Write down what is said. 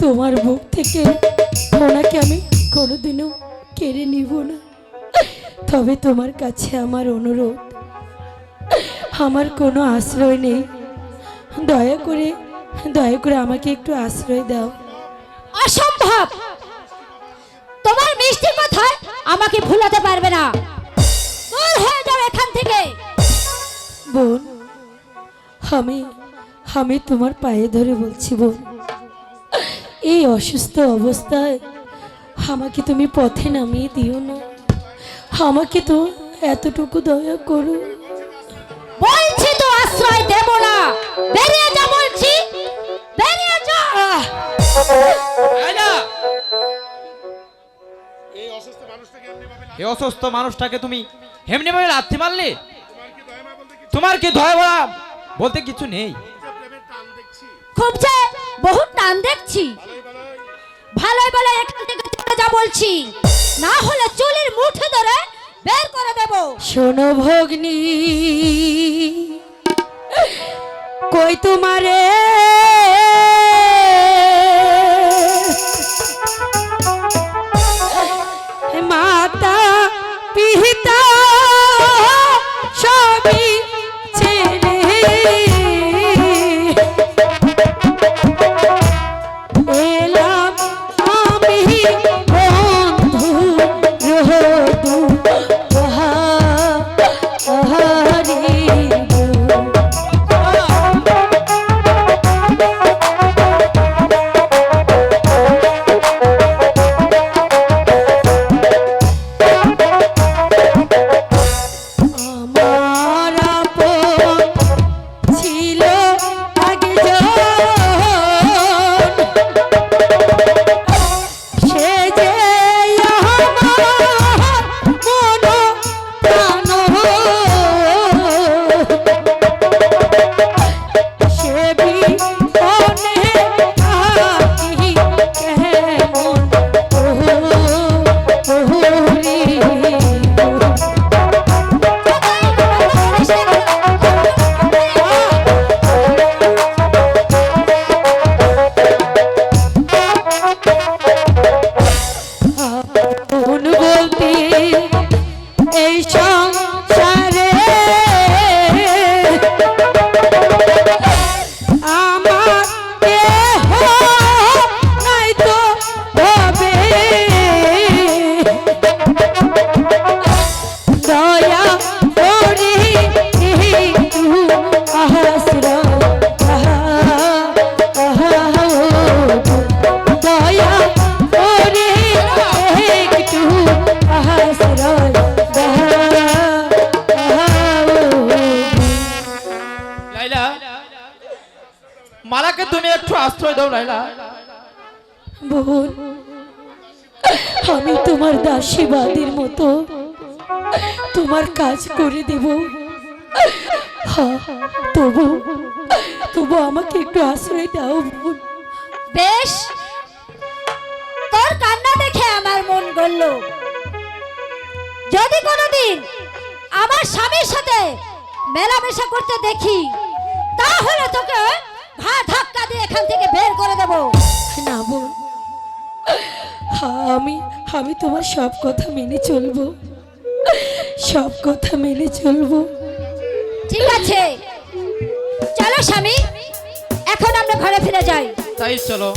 তোমার বুক থেকে ওনাকে আমি কোনোদিনও কেড়ে নিব না। তবে তোমার কাছে আমার অনুরোধ আমার কোনো আশ্রয় নেই। দয়া করে দয়া করে আমাকে একটু আশ্রয় দাও। অসম্ভব! তোমার মিষ্টি কথায় আমাকে ভুলাতে পারবে না। দূর হয়ে যাও এখান থেকে। বোন আমি আমি তোমার পায়ে ধরে বলছি বোন। এই অসুস্থ অবস্থায় আমাকে তুমি পথে নামিয়ে দিও না। আমাকে তো এতটুকু দয়া করো। বলছি তো আশ্রয় দেব না। বেরিয়ে যা বলছি। বেরিয়ে যা। এই অসুস্থ মানুষটাকে এমনি ভাবে এই অসুস্থ মানুষটাকে তুমি এমনি ভাবে লাথি মারলে তোমার কি দয়া বলতে কিছু ধয় বলা বলতে কিছু নেই? যে প্রেমের টান দেখছি। খুব যে বহুত টান দেখছি। ভালোই বলে এখান থেকে চলে যা বলছি। না হলে চুলির মুঠে ধরে বের করে দেব। শোনো ভগ্নি, কই তোমারে? মাতা পিতা সবই ছেড়ে সে মালাকে তুমি একটু আশ্রয় দাও লাইলা। বোন আমি তোমার দাসীবাদীর মতো তোমার কাজ করে দেব। তবু তবু আমাকে একটু আশ্রয় দাও বোন। বেশ। তোর কান্না দেখে আমার মন গড়ল। যদি কোনোদিন আমার স্বামীর সাথে মেলামেশা করতে দেখি তাহলে তোকে ঘা ধাক্কা দিয়ে এখান থেকে বের করে দেব। না বোন। হ্যাঁ, আমি আমি তোমার সব কথা মেনে চলবো। সব কথা মেনে চলবো। ঠিক আছে। চলো স্বামী এখন আমরা ঘরে ফিরে যাই। তাই চলো।